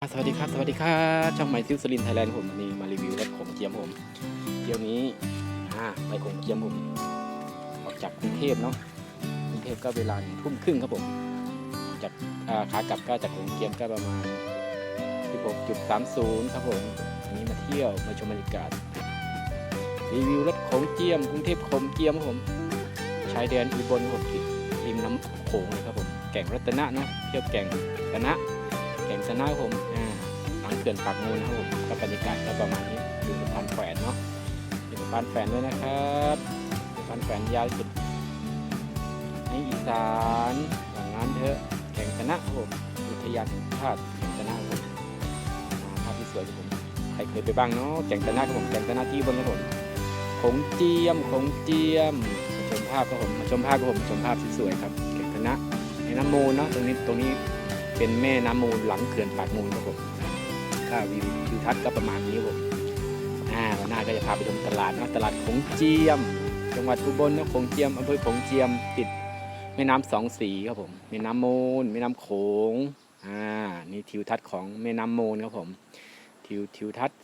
สวัสดีครับ สวัสดีครับช่องไมซิลสลินไทยแลนด์ผมวันนี้มารีวิวรถของเจียมผมเที่ยวนี้อ่าไปของเจียมผมออกจากกรุงเทพเนาะกรุงเทพก็เวลาทุ่มครึ่งครับผมจากอ่าขากลับก็จากของเจียมก็ประมาณ16.30ครับผมวันนี้มาเที่ยวมาชมบรรยากาศรีวิวรถของเจียม กรุงเทพของเจียมครับผมชายแดนอุบลผมติดริมน้ำโขงเลยครับผมแก่งรัตนะเนาะเที่ยวแก่งรัตนะ แก่งชนะผมอ่าหลังเขื่อนปากมูลนะครับผมก็บรรยากาศก็ประมาณนี้อยู่สะพานแขวนเนาะอยู่สะพานแขวนด้วยนะครับสะพานแขวนยาวสุดในอีสานอย่างนั้นเถอะแก่งชนะผมอุทยานแห่งชาติแก่งชนะครับผมภาพที่สวยครับผมใครเคยไปบ้างเนาะแก่งชนะครับผมแก่งชนะที่บนครับผมของเจียมของเจียมมาชมภาพครับผมมาชมภาพครับผมชมภาพสวยๆครับแก่งชนะในน้ำมูลเนาะตรงนี้ตรงนี้ เป็นแม่น้ำมูลหลังเขื่อนปากมูลครับผมก็วิวทิวทัศน์ก็ประมาณนี้ครับผมอ่าวันหน้าก็จะพาไปชมตลาดนะตลาดของเจียม จังหวัดอุบลนะของเจียมอำเภอของเจียมติดแม่น้ำสองสีครับผมแม่น้ำมูลแม่น้ำโขงอ่านี่ทิวทัศน์ของแม่น้ำมูลครับผมทิวทิวทัศน์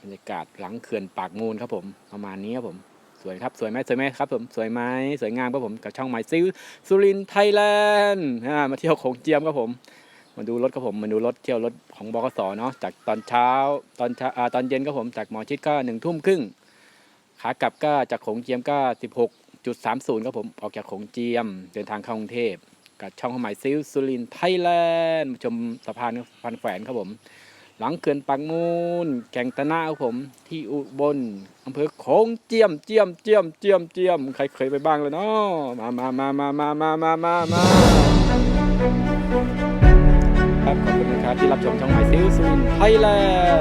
บรรยากาศหลังเขื่อนปากมูลครับผมประมาณนี้ครับผมสวยครับสวยไหมสวยไหมครับผมสวยไหมสวยงามครับผมกับช่องไมซิลสุรินทร์ไทยแลนด์อ่ามาเที่ยวโขงเจียมครับผม มาดูรถครับผมมาดูรถเที่ยวรถของบกสเนาะจากตอนเช้าตอนเช้าอ่าตอนเย็นครับผมจากหมอชิดก็หนึ่งทุ่มครึ่งขากลับก็จากโขงเจียมก็สิบหกจุดสามศูนย์ครับผมออกจากโขงเจียมเดินทางเข้ากรุงเทพกับช่องของหมายซิลสุรินไทยแลนด์ชมสะพานพันแขวนครับผม หลังเขื่อนปังมูลแก่งตะนาครับผม ที่อุบลอำเภอโขงเจียมเจียมเจียมเจียมเจียมใครเคยไปบ้างแล้วเนาะมามามามามามามามา ขอบคุณนะครับที่รับชมช่องไมซิลสุรินไทยแล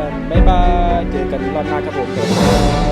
นด์บ๊ายบาย เจอกันรอบหน้าครับผม